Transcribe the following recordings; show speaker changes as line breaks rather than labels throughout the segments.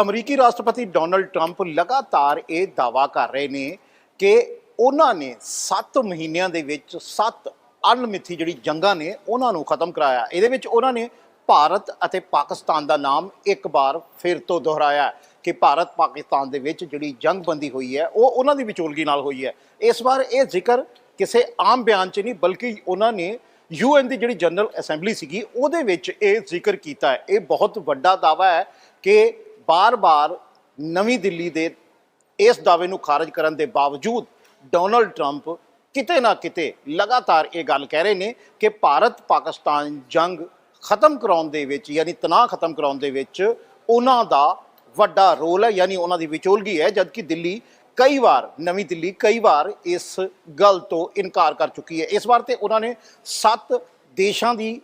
ਅਮਰੀਕੀ ਰਾਸ਼ਟਰਪਤੀ Donald Trump ਲਗਾਤਾਰ ਇਹ ਦਾਵਾ ਕਰ ਰਹੇ ਨੇ ਕਿ ਉਹਨਾਂ ਨੇ 7 ਮਹੀਨਿਆਂ ਦੇ ਵਿੱਚ 7 ਅਣਮਿੱਥੀ ਜਿਹੜੀ ਜੰਗਾਂ ਨੇ ਉਹਨਾਂ ਨੂੰ ਖਤਮ ਕਰਾਇਆ। ਇਹਦੇ ਵਿੱਚ ਉਹਨਾਂ ਨੇ ਭਾਰਤ ਅਤੇ ਪਾਕਿਸਤਾਨ ਦਾ ਨਾਮ ਇੱਕ ਵਾਰ ਫਿਰ ਤੋਂ ਦੁਹਰਾਇਆ ਕਿ ਭਾਰਤ ਪਾਕਿਸਤਾਨ ਦੇ ਵਿੱਚ ਜਿਹੜੀ ਜੰਗਬੰਦੀ ਹੋਈ ਹੈ, ਉਹ ਉਹਨਾਂ ਦੀ ਵਿਚੋਲਗੀ ਨਾਲ ਹੋਈ ਹੈ। ਇਸ ਵਾਰ ਇਹ ਜ਼ਿਕਰ ਕਿਸੇ ਆਮ ਬਿਆਨ 'ਚ ਨਹੀਂ, ਬਲਕਿ ਉਹਨਾਂ ਨੇ ਯੂਐਨ ਦੀ ਜਿਹੜੀ ਜਨਰਲ ਅਸੈਂਬਲੀ ਸੀਗੀ, ਉਹਦੇ ਵਿੱਚ ਇਹ ਜ਼ਿਕਰ ਕੀਤਾ ਹੈ। ਇਹ ਬਹੁਤ ਵੱਡਾ ਦਾਵਾ ਹੈ ਕਿ ਬਾਰ-ਬਾਰ ਨਵੀਂ ਦਿੱਲੀ ਦੇ ਇਸ ਦਾਅਵੇ ਨੂੰ ਖਾਰਜ ਕਰਨ ਦੇ ਬਾਵਜੂਦ ਡੋਨਲਡ ਟਰੰਪ ਕਿਤੇ ਨਾ ਕਿਤੇ ਲਗਾਤਾਰ ਇਹ ਗੱਲ ਕਹਿ ਰਹੇ ਨੇ ਕਿ ਭਾਰਤ ਪਾਕਿਸਤਾਨ ਜੰਗ ਖਤਮ ਕਰਾਉਣ ਦੇ ਵਿੱਚ ਯਾਨੀ ਤਣਾਅ ਖਤਮ ਕਰਾਉਣ ਦੇ ਵਿੱਚ ਉਹਨਾਂ ਦਾ ਵੱਡਾ ਰੋਲ ਹੈ, ਯਾਨੀ ਉਹਨਾਂ ਦੀ ਵਿਚੋਲਗੀ ਹੈ, ਜਦਕਿ ਦਿੱਲੀ ਕਈ ਵਾਰ, ਨਵੀਂ ਦਿੱਲੀ ਕਈ ਵਾਰ ਇਸ ਗੱਲ ਤੋਂ ਇਨਕਾਰ ਕਰ ਚੁੱਕੀ ਹੈ। ਇਸ ਵਾਰ ਤੇ ਉਹਨਾਂ ਨੇ ਸੱਤ ਦੇਸ਼ਾਂ ਦੀ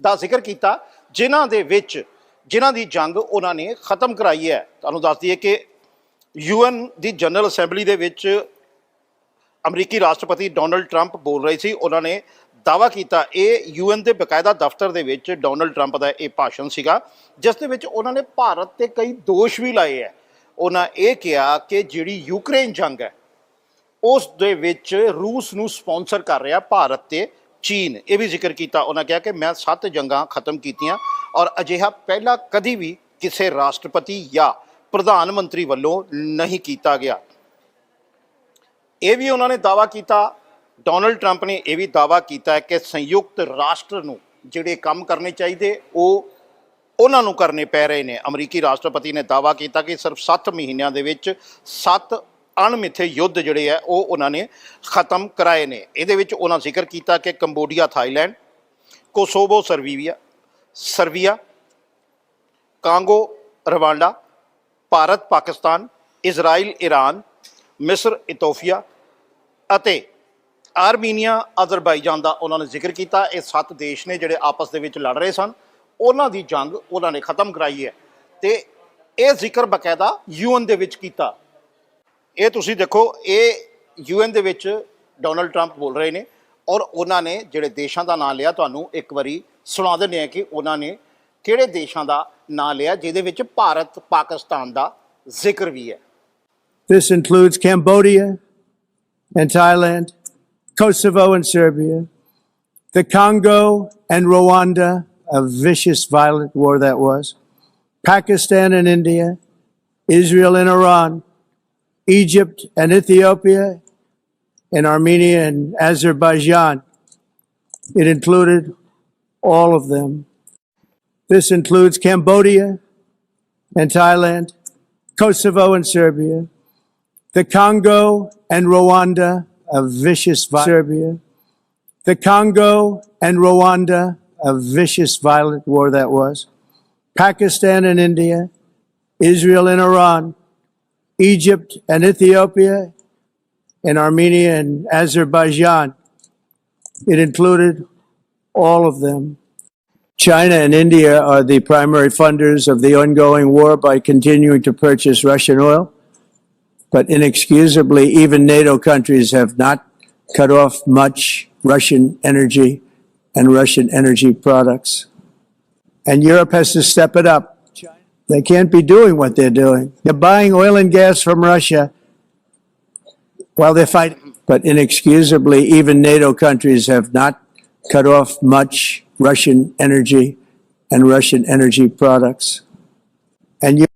ਦਾ ਜ਼ਿਕਰ ਕੀਤਾ, ਜਿਨ੍ਹਾਂ ਦੇ ਵਿੱਚ ਜਿਨ੍ਹਾਂ ਦੀ ਜੰਗ ਉਹਨਾਂ ਨੇ ਖਤਮ ਕਰਾਈ ਹੈ। ਤੁਹਾਨੂੰ ਦੱਸ ਦਈਏ ਕਿ ਯੂਐਨ ਦੀ ਜਨਰਲ ਅਸੈਂਬਲੀ ਦੇ ਵਿੱਚ ਅਮਰੀਕੀ ਰਾਸ਼ਟਰਪਤੀ ਡੋਨਲਡ ਟਰੰਪ ਬੋਲ ਰਹੇ ਸੀ। ਉਹਨਾਂ ਨੇ ਦਾਵਾ ਕੀਤਾ, ਇਹ ਯੂਐਨ ਦੇ ਬਕਾਇਦਾ ਦਫ਼ਤਰ ਦੇ ਵਿੱਚ ਡੋਨਲਡ ਟਰੰਪ ਦਾ ਇਹ ਭਾਸ਼ਣ ਸੀਗਾ, ਜਿਸ ਦੇ ਵਿੱਚ ਉਹਨਾਂ ਨੇ ਭਾਰਤ ਤੇ ਕਈ ਦੋਸ਼ ਵੀ ਲਾਏ ਹੈ। ਉਹਨਾਂ ਇਹ ਕਿਹਾ ਕਿ ਜਿਹੜੀ ਯੂਕਰੇਨ ਜੰਗ ਹੈ, ਉਸ ਦੇ ਵਿੱਚ ਰੂਸ ਨੂੰ ਸਪਾਂਸਰ ਕਰ ਰਿਹਾ ਭਾਰਤ ਤੇ ਚੀਨ, ਇਹ ਵੀ ਜ਼ਿਕਰ ਕੀਤਾ, ਉਹਨਾਂ ਕਿਹਾ ਕਿ ਮੈਂ ਸੱਤ ਜੰਗਾਂ ਖਤਮ ਕੀਤੀਆਂ ਔਰ ਅਜਿਹਾ ਪਹਿਲਾਂ ਕਦੀ ਵੀ ਕਿਸੇ ਰਾਸ਼ਟਰਪਤੀ ਜਾਂ ਪ੍ਰਧਾਨ ਮੰਤਰੀ ਵੱਲੋਂ ਨਹੀਂ ਕੀਤਾ ਗਿਆ। ਇਹ ਵੀ ਉਹਨਾਂ ਨੇ ਦਾਵਾ ਕੀਤਾ, ਡੋਨਲਡ ਟਰੰਪ ਨੇ ਇਹ ਵੀ ਦਾਵਾ ਕੀਤਾ ਹੈ ਕਿ ਸੰਯੁਕਤ ਰਾਸ਼ਟਰ ਨੂੰ ਜਿਹੜੇ ਕੰਮ ਕਰਨੇ ਚਾਹੀਦੇ, ਉਹ ਉਹਨਾਂ ਨੂੰ ਕਰਨੇ ਪੈ ਰਹੇ ਨੇ। ਅਮਰੀਕੀ ਰਾਸ਼ਟਰਪਤੀ ਨੇ ਦਾਵਾ ਕੀਤਾ ਕਿ ਸਿਰਫ 7 ਮਹੀਨਿਆਂ ਦੇ ਵਿੱਚ 7 ਅਣਮਿੱਥੇ ਯੁੱਧ ਜਿਹੜੇ ਆ, ਉਹ ਉਹਨਾਂ ਨੇ ਖਤਮ ਕਰਾਏ ਨੇ। ਇਹਦੇ ਵਿੱਚ ਉਹਨਾਂ ਜ਼ਿਕਰ ਕੀਤਾ ਕਿ Cambodia, Thailand, Kosovo Serbia Serbia Congo, Rwanda, Bharat, Pakistan, Israel Iran ਮਿਸਰ, ਇਥੋਪੀਆ ਅਤੇ ਆਰਮੀਨੀਆ, ਅਜ਼ਰਬਾਈਜਾਨ ਦਾ ਉਹਨਾਂ ਨੇ ਜ਼ਿਕਰ ਕੀਤਾ। ਇਹ ਸੱਤ ਦੇਸ਼ ਨੇ ਜਿਹੜੇ ਆਪਸ ਦੇ ਵਿੱਚ ਲੜ ਰਹੇ ਸਨ। ਉਹਨਾਂ ਦੀ ਜੰਗ ਉਹਨਾਂ ਨੇ ਖਤਮ ਕਰਾਈ ਹੈ ਤੇ ਇਹ ਜ਼ਿਕਰ ਬਕਾਇਦਾ ਯੂਐਨ ਦੇ ਵਿੱਚ ਕੀਤਾ। ਇਹ ਤੁਸੀਂ ਦੇਖੋ ਇਹ ਯੂਐਨ ਦੇ ਵਿੱਚ ਡੋਨਲਡ ਟਰੰਪ ਬੋਲ ਰਹੇ ਨੇ ਔਰ ਉਹਨਾਂ ਨੇ ਜਿਹੜੇ ਦੇਸ਼ਾਂ ਦਾ ਨਾਮ ਲਿਆ ਤੁਹਾਨੂੰ ਇੱਕ ਵਾਰੀ ਸੁਣਾ ਦਿੰਦੇ ਆ ਕਿ ਉਹਨਾਂ ਨੇ ਕਿਹੜੇ ਦੇਸ਼ਾਂ ਦਾ ਨਾਮ ਲਿਆ ਜਿਹਦੇ ਵਿੱਚ ਭਾਰਤ ਪਾਕਿਸਤਾਨ ਦਾ ਜ਼ਿਕਰ ਵੀ ਹੈ
This includes Cambodia and Thailand, Kosovo and Serbia, the Congo and Rwanda, a vicious, violent war that was, Pakistan and India, Israel and Iran, Egypt and Ethiopia, and Armenia and Azerbaijan. It included all of them. This includes Cambodia and Thailand, Kosovo and Serbia, the Congo and Rwanda, a vicious vi- Serbia, the Congo and Rwanda, a vicious, violent war that was, Pakistan and India, Israel and Iran, Egypt and Ethiopia, and Armenia and Azerbaijan. It included all of them. China and India are the primary funders of the ongoing war by continuing to purchase Russian oil. But inexcusably, even NATO countries have not cut off much Russian energy and Russian energy products. And Europe has to step it up. They can't be doing what they're doing. They're buying oil and gas from Russia while they're fighting. But inexcusably, even NATO countries have not cut off much Russian energy and Russian energy products. And you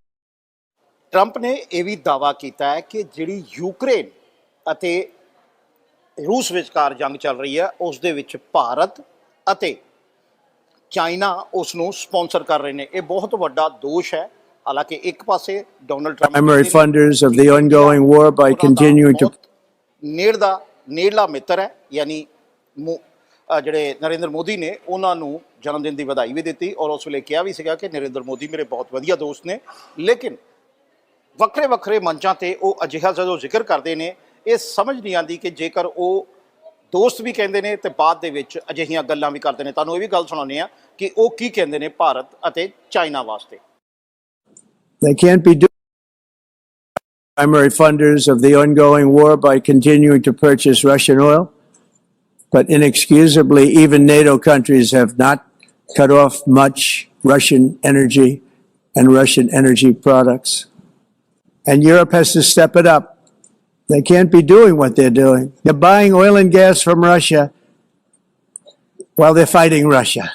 Trump ਨੇ ਇਹ ਵੀ ਦਾਵਾ ਕੀਤਾ ਹੈ ਕਿ ਜਿਹੜੀ Ukraine ਅਤੇ ਰੂਸ ਵਿਚਕਾਰ ਜੰਗ ਚੱਲ ਰਹੀ ਹੈ ਉਸ ਦੇ ਵਿੱਚ ਭਾਰਤ ਅਤੇ ਚਾਈਨਾ ਉਸ ਨੂੰ ਸਪਾਂਸਰ ਕਰ ਰਹੇ ਨੇ। ਇਹ ਬਹੁਤ ਵੱਡਾ ਦੋਸ਼ ਹੈ। ਹਾਲਾਂਕਿ ਇੱਕ ਪਾਸੇ Donald Trump
primary funders of the ongoing war by continuing to
ਨੇੜ ਦਾ ਨੇੜਲਾ ਮਿੱਤਰ ਹੈ। ਯਾਨੀ ਮੋ- ਅ, ਜਿਹੜੇ ਨਰਿੰਦਰ ਮੋਦੀ ਨੇ ਉਹਨਾਂ ਨੂੰ ਜਨਮ ਦਿਨ ਦੀ ਵਧਾਈ ਵੀ ਦਿੱਤੀ ਔਰ ਉਸ ਵੇਲੇ ਕਿਹਾ ਵੀ ਸੀਗਾ ਕਿ ਨਰਿੰਦਰ ਮੋਦੀ ਮੇਰੇ ਬਹੁਤ ਵਧੀਆ ਦੋਸਤ ਨੇ। ਲੇਕਿਨ ਵੱਖਰੇ ਵੱਖਰੇ ਮੰਚਾਂ ਤੇ ਉਹ ਅਜਿਹਾ ਜਦੋਂ ਜ਼ਿਕਰ ਕਰਦੇ ਨੇ ਇਹ ਸਮਝ ਨਹੀਂ ਆਉਂਦੀ ਕਿ ਜੇਕਰ ਉਹ ਦੋਸਤ ਵੀ ਕਹਿੰਦੇ ਨੇ ਤੇ ਬਾਅਦ ਦੇ ਵਿੱਚ ਅਜਿਹੀਆਂ ਗੱਲਾਂ ਵੀ ਕਰਦੇ ਨੇ ਤੁਹਾਨੂੰ ਇਹ ਵੀ ਗੱਲ ਸੁਣਾਉਂਦੇ ਆ ਕਿ ਉਹ ਕੀ ਕਹਿੰਦੇ ਨੇ ਭਾਰਤ ਅਤੇ ਚਾਈਨਾ ਵਾਸਤੇ
They can't be doing primary funders of the ongoing war by continuing to purchase Russian oil. But inexcusably, even NATO countries have not cut off much Russian energy and Russian energy products. And Europe has to step it up. They can't be doing what they're doing. They're buying oil and gas from Russia while they're fighting Russia.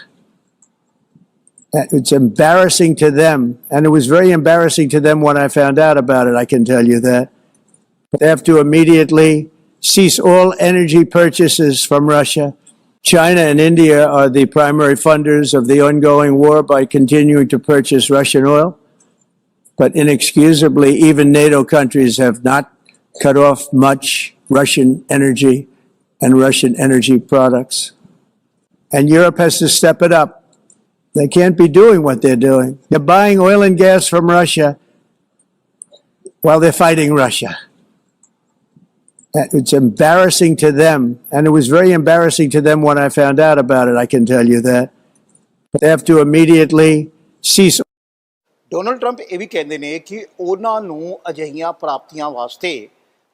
It's embarrassing to them, and it was very embarrassing to them when I found out about it, I can tell you that. They have to immediately cease all energy purchases from Russia. China and India are the primary funders of the ongoing war by continuing to purchase Russian oil. But inexcusably, even NATO countries have not cut off much Russian energy and Russian energy products. And Europe has to step it up. They can't be doing what they're doing. They're buying oil and gas from Russia while they're fighting Russia. Uh, it's embarrassing to them. And it was very embarrassing to them when I found out about it, I can tell you that. They have to immediately cease.
Donald Trump ਇਹ ਵੀ ਕਹਿੰਦੇ ਨੇ ਕਿ ਉਹਨਾਂ ਨੂੰ ਅਜਿਹੀਆਂ ਪ੍ਰਾਪਤੀਆਂ ਵਾਸਤੇ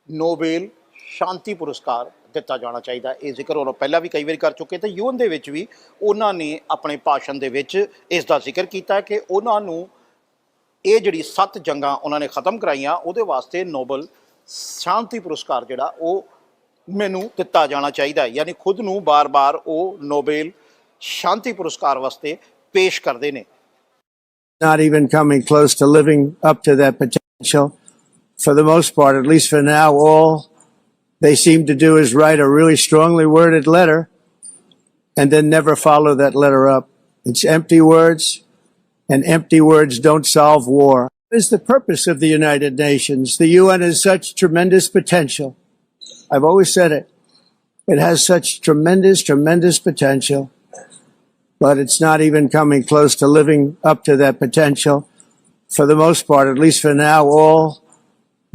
ਨੋਬੇਲ ਸ਼ਾਂਤੀ ਪੁਰਸਕਾਰ ਦਿੱਤਾ ਜਾਣਾ ਚਾਹੀਦਾ ਇਹ ਜ਼ਿਕਰ ਉਹ ਪਹਿਲਾਂ ਵੀ ਕਈ ਵਾਰੀ ਕਰ ਚੁੱਕੇ ਤੇ ਯੂਨ ਦੇ ਵਿੱਚ ਵੀ ਉਹਨਾਂ ਨੇ ਆਪਣੇ ਭਾਸ਼ਣ ਦੇ ਵਿੱਚ ਇਸ ਦਾ ਜ਼ਿਕਰ ਕੀਤਾ ਕਿ ਉਹਨਾਂ ਨੂੰ ਇਹ ਜਿਹੜੀ ਸੱਤ ਜੰਗਾਂ ਉਹਨਾਂ ਨੇ ਖਤਮ ਕਰਾਈਆਂ, ਉਹਦੇ ਵਾਸਤੇ ਨੋਬਲ ਸ਼ਾਂਤੀ ਪੁਰਸਕਾਰ ਜਿਹੜਾ ਉਹ ਮੈਨੂੰ ਦਿੱਤਾ ਜਾਣਾ ਚਾਹੀਦਾ ਯਾਨੀ ਖੁਦ ਨੂੰ ਬਾਰ-ਬਾਰ ਉਹ ਨੋਬੇਲ ਸ਼ਾਂਤੀ ਪੁਰਸਕਾਰ ਵਾਸਤੇ ਪੇਸ਼ ਕਰਦੇ ਨੇ।
Not even coming close to living up to that potential. For the most part, at least for now, all they seem to do is write a really strongly worded letter and then never follow that letter up. It's empty words, and empty words don't solve war. What is the purpose of the United Nations? The UN has such tremendous potential. I've always said it. It has such tremendous, tremendous potential but it's not even coming close to living up to that potential. For the most part, at least for now, all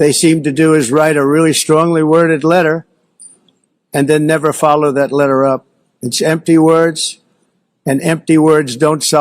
they seem to do is write a really strongly worded letter and then never follow that letter up. It's empty words, and empty words don't solve.